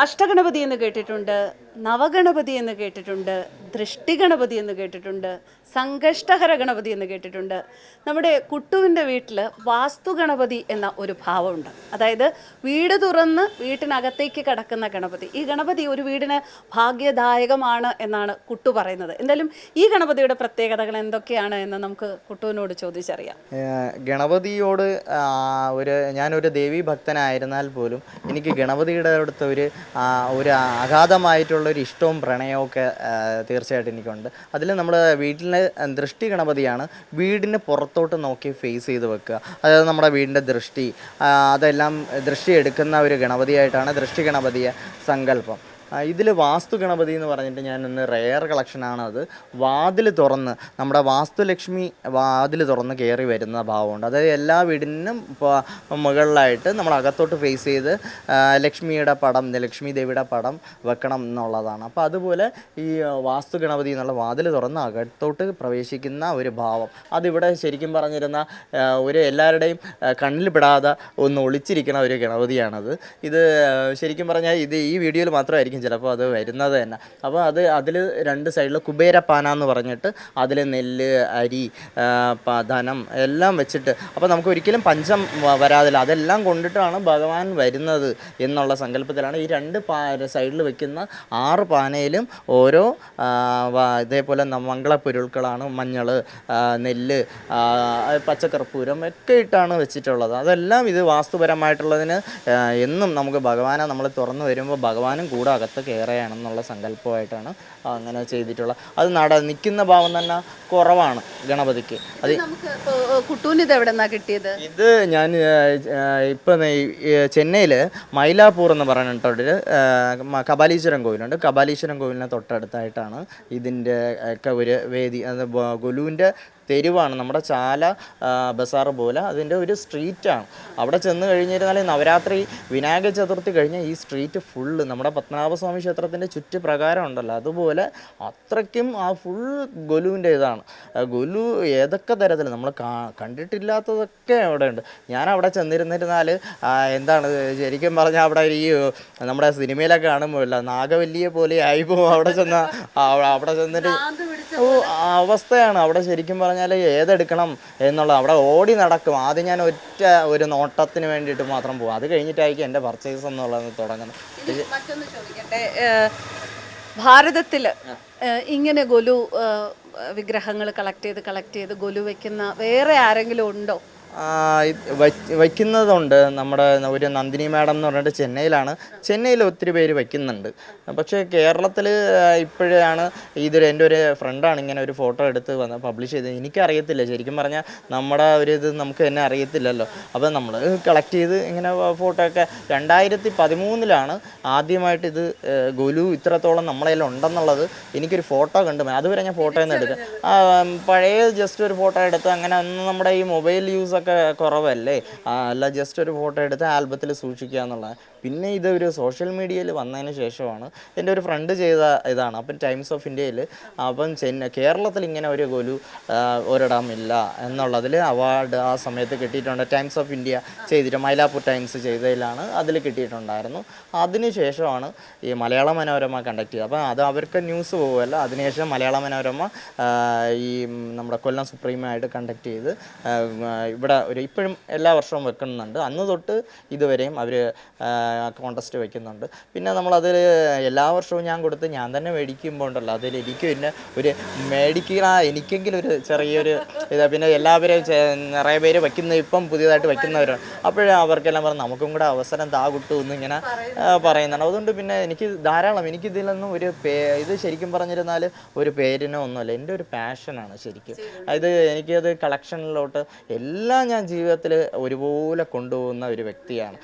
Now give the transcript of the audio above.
അഷ്ടഗണപതി എന്ന് കേട്ടിട്ടുണ്ട് നവഗണപതി എന്ന് കേട്ടിട്ടുണ്ട് ദൃഷ്ടിഗണപതി എന്ന് കേട്ടിട്ടുണ്ട് സംഘഷ്ടഹര ഗണപതി എന്ന് കേട്ടിട്ടുണ്ട്. നമ്മുടെ കുട്ടുവിന്റെ വീട്ടിൽ വാസ്തു ഗണപതി എന്ന ഒരു ഭാവമുണ്ട്. അതായത് വീട് തുറന്ന് വീട്ടിനകത്തേക്ക് കിടക്കുന്ന ഗണപതി. ഈ ഗണപതി ഒരു വീടിന് ഭാഗ്യദായകമാണ് എന്നാണ് കുട്ടു പറയുന്നത്. എന്തായാലും ഈ ഗണപതിയുടെ പ്രത്യേകതകൾ എന്തൊക്കെയാണ് എന്ന് നമുക്ക് കുട്ടുവിനോട് ചോദിച്ചറിയാം. ഗണപതിയോട് ഒരു ഞാനൊരു ദേവീ ഭക്തനായിരുന്നാൽ പോലും എനിക്ക് ഗണപതിയുടെ അടുത്ത് ഒരു ഒരു അഗാധമായിട്ടുള്ള ഒരു ഇഷ്ടവും പ്രണയവും ഒക്കെ ആ, തീർച്ചയായിട്ടും എനിക്കുണ്ട്. അതിൽ നമ്മൾ വീട്ടിലെ ദൃഷ്ടി ഗണപതിയാണ് വീടിന് പുറത്തോട്ട് നോക്കി ഫേസ് ചെയ്ത് വെക്കുക. അതായത് നമ്മുടെ വീടിന്റെ ദൃഷ്ടി അതെല്ലാം ദൃഷ്ടി എടുക്കുന്ന ഒരു ഗണപതിയായിട്ടാണ് ദൃഷ്ടി ഗണപതിയെ സങ്കല്പം. ഇതിൽ വാസ്തു ഗണപതി എന്ന് പറഞ്ഞിട്ട് ഞാൻ ഒന്ന് റെയർ കളക്ഷനാണ് അത് വാതിൽ തുറന്ന് നമ്മുടെ വാസ്തുലക്ഷ്മി വാതിൽ തുറന്ന് കയറി വരുന്ന ഭാവമുണ്ട്. അതായത് എല്ലാ വീടിനും മുകളിലായിട്ട് നമ്മൾ അകത്തോട്ട് ഫേസ് ചെയ്ത് ലക്ഷ്മിയുടെ പടം ലക്ഷ്മി ദേവിയുടെ പടം വെക്കണം എന്നുള്ളതാണ്. അപ്പോൾ അതുപോലെ ഈ വാസ്തു ഗണപതി എന്നുള്ള വാതിൽ തുറന്ന് അകത്തോട്ട് പ്രവേശിക്കുന്ന ഒരു ഭാവം. അതിവിടെ ശരിക്കും പറഞ്ഞിരുന്ന ഒരു എല്ലാവരുടെയും കണ്ണിൽപ്പെടാതെ കണ്ണിൽ പെടാതെ ഒന്ന് ഒളിച്ചിരിക്കുന്ന ഒരു ഗണപതിയാണത്. ഇത് ശരിക്കും പറഞ്ഞാൽ ഇത് ഈ വീഡിയോയിൽ മാത്രമായിരിക്കും ചിലപ്പോൾ അത് വരുന്നത് തന്നെ. അപ്പോൾ അത് അതിൽ രണ്ട് സൈഡിൽ കുബേരപ്പാന എന്ന് പറഞ്ഞിട്ട് അതിൽ നെല്ല് അരി ധനം എല്ലാം വെച്ചിട്ട് അപ്പോൾ നമുക്ക് ഒരിക്കലും പഞ്ചം വരാതില്ല. അതെല്ലാം കൊണ്ടിട്ടാണ് ഭഗവാൻ വരുന്നത് എന്നുള്ള സങ്കല്പത്തിലാണ് ഈ രണ്ട് പാ സൈഡിൽ വെക്കുന്ന ആറ് പാനയിലും ഓരോ ഇതേപോലെ മംഗളപ്പൊരുൾക്കളാണ് മഞ്ഞൾ നെല്ല് പച്ചക്കർപ്പൂരം ഒക്കെ ഇട്ടാണ് വെച്ചിട്ടുള്ളത്. അതെല്ലാം ഇത് വാസ്തുപരമായിട്ടുള്ളതിന് എന്നും നമുക്ക് ഭഗവാനെ നമ്മൾ തുറന്നു വരുമ്പോൾ ഭഗവാനും കൂടെ അകത്ത് കയറുകയാണെന്നുള്ള സങ്കല്പമായിട്ടാണ് അങ്ങനെ ചെയ്തിട്ടുള്ളത്. അത് നട നിൽക്കുന്ന ഭാവം തന്നെ കുറവാണ് ഗണപതിക്ക്. അത് കുട്ടുവിന് ഇത് എവിടെ നിന്നാണ് കിട്ടിയത്? ഇത് ഞാൻ ഇപ്പം ചെന്നൈയിൽ മൈലാപ്പൂർ എന്ന് മ- കപാലീശ്വരം കോവിലുണ്ട്. കപാലീശ്വരം കോവിലിന് തൊട്ടടുത്തായിട്ടാണ് ഇതിന്റെ ഒക്കെ ഒരു വേദി അത് ഗുലുവിന്റെ തെരുവാണ്. നമ്മുടെ ചാല ബസാർ പോലെ അതിന്റെ ഒരു സ്ട്രീറ്റാണ്. അവിടെ ചെന്ന് കഴിഞ്ഞിരുന്നാൽ നവരാത്രി വിനായക ചതുർത്ഥി കഴിഞ്ഞാൽ ഈ സ്ട്രീറ്റ് ഫുള്ള് നമ്മുടെ പത്മനാഭസ്വാമി ക്ഷേത്രത്തിന്റെ ചുറ്റുപ്രകാരം ഉണ്ടല്ലോ. അതുപോലെ അത്രയ്ക്കും ആ ഫുൾ ഗൊലുവിന്റെ ഇതാണ്. ഗൊലു ഏതൊക്കെ തരത്തിൽ നമ്മൾ കണ്ടിട്ടില്ലാത്തതൊക്കെ അവിടെ ഉണ്ട്. ഞാൻ അവിടെ ചെന്നിരുന്നിരുന്നാൽ എന്താണ് ശരിക്കും പറഞ്ഞാൽ അവിടെ ഈ നമ്മുടെ സിനിമയിലൊക്കെ കാണുമ്പോഴല്ല നാഗവല്ലിയെ പോലെ ആയിപ്പോ അവിടെ ചെന്ന. അവിടെ ചെന്നിട്ട് അവസ്ഥയാണ്. അവിടെ ശരിക്കും പറഞ്ഞാൽ ഏതെടുക്കണം എന്നുള്ളത് അവിടെ ഓടി നടക്കും. ആദ്യം ഞാൻ ഒറ്റ ഒരു നോട്ടത്തിന് വേണ്ടിയിട്ട് മാത്രം പോകും അത് കഴിഞ്ഞിട്ടായിരിക്കും എന്റെ പർച്ചേസ് എന്നുള്ളത് തുടങ്ങുന്നത്. മറ്റൊന്ന് ചോദിക്കട്ടെ. ഭാരതത്തിൽ ഇങ്ങനെ ഗൊലു വിഗ്രഹങ്ങൾ കളക്ട് ചെയ്ത് കളക്ട് ചെയ്ത് ഗൊലു വെക്കുന്ന വേറെ ആരെങ്കിലും ഉണ്ടോ? വയ്ക്കുന്നതുണ്ട്. നമ്മുടെ ഒരു നന്ദിനി മാഡം എന്ന് പറഞ്ഞിട്ട് ചെന്നൈയിലാണ്. ചെന്നൈയിൽ ഒത്തിരി പേര് വയ്ക്കുന്നുണ്ട്. പക്ഷേ കേരളത്തിൽ ഇപ്പോഴാണ് ഇതൊരു എന്റെ ഒരു ഫ്രണ്ടാണ് ഇങ്ങനെ ഒരു ഫോട്ടോ എടുത്ത് വന്ന് പബ്ലിഷ് ചെയ്തത്. എനിക്കറിയത്തില്ല. ശരിക്കും പറഞ്ഞാൽ നമ്മുടെ ഒരു ഇത് നമുക്ക് തന്നെ അറിയത്തില്ലല്ലോ. അപ്പോൾ നമ്മൾ കളക്ട് ചെയ്ത് ഇങ്ങനെ ഫോട്ടോ ഒക്കെ രണ്ടായിരത്തി പതിമൂന്നിലാണ് ആദ്യമായിട്ട് ഇത് ഗുലു ഇത്രത്തോളം നമ്മളതിൽ ഉണ്ടെന്നുള്ളത് എനിക്കൊരു ഫോട്ടോ കണ്ടു അതുവരെ ഞാൻ ഫോട്ടോ ഒന്നും എടുക്കുക പഴയ ജസ്റ്റ് ഒരു ഫോട്ടോ എടുത്ത് അങ്ങനെ അന്ന് നമ്മുടെ ഈ മൊബൈൽ യൂസ് കുറവല്ലേ? അല്ല ജസ്റ്റ് ഒരു ഫോട്ടോ എടുത്ത് ആൽബത്തിൽ സൂക്ഷിക്കുക എന്നുള്ളത് പിന്നെ ഇത് ഒരു സോഷ്യൽ മീഡിയയിൽ വന്നതിന് ശേഷമാണ് എന്റെ ഒരു ഫ്രണ്ട് ചെയ്ത ഇതാണ് അപ്പം ടൈംസ് ഓഫ് ഇന്ത്യയിൽ അപ്പം ചെന്നൈ കേരളത്തിൽ ഇങ്ങനെ ഒരു ഗോലു ഒരിടമില്ല ഒരിടം എന്നുള്ളതിൽ അവാർഡ് ആ സമയത്ത് കിട്ടിയിട്ടുണ്ട്. ടൈംസ് ഓഫ് ഇന്ത്യ ചെയ്തിട്ട് മൈലാപ്പൂർ ടൈംസ് ചെയ്തതിലാണ് അതിൽ കിട്ടിയിട്ടുണ്ടായിരുന്നു. അതിന് ശേഷമാണ് ഈ മലയാള മനോരമ കണ്ടക്ട് ചെയ്തത്. അപ്പം അത് അവർക്ക് ന്യൂസ് പോകുമല്ല അതിനുശേഷം മലയാള മനോരമ ഈ നമ്മുടെ കൊല്ലം സുപ്രീമായിട്ട് കണ്ടക്ട് ചെയ്ത് ഇവിടെ ഒരു ഇപ്പോഴും എല്ലാ വർഷവും വെക്കുന്നുണ്ട്. അന്ന് തൊട്ട് ഇതുവരെയും അവർ കോൺടെസ്റ്റ് വെക്കുന്നുണ്ട്. പിന്നെ നമ്മളതിൽ എല്ലാ വർഷവും ഞാൻ കൊടുത്ത് ഞാൻ തന്നെ മേടിക്കുമ്പോൾ ഉണ്ടല്ലോ അതിൽ എനിക്ക് പിന്നെ ഒരു മേടിക്കുന്ന എനിക്കെങ്കിലും ഒരു ചെറിയൊരു ഇതാ. പിന്നെ എല്ലാവരും നിറയെ പേര് വയ്ക്കുന്ന ഇപ്പം പുതിയതായിട്ട് വയ്ക്കുന്നവരാണ്. അപ്പോഴും അവർക്കെല്ലാം പറഞ്ഞ് നമുക്കും കൂടെ അവസരം താ കിട്ടും എന്നിങ്ങനെ പറയുന്നുണ്ട്. അതുകൊണ്ട് പിന്നെ എനിക്ക് ധാരാളം എനിക്കിതിലൊന്നും ഒരു പേ ഇത് ശരിക്കും പറഞ്ഞിരുന്നാൽ ഒരു പേരിനോ ഒന്നുമല്ല എന്റെ ഒരു പാഷനാണ് ശരിക്കും. അത് എനിക്കത് കളക്ഷനിലോട്ട് എല്ലാം ഞാൻ ജീവിതത്തിൽ ഒരുപോലെ കൊണ്ടുപോകുന്ന ഒരു വ്യക്തിയാണ്.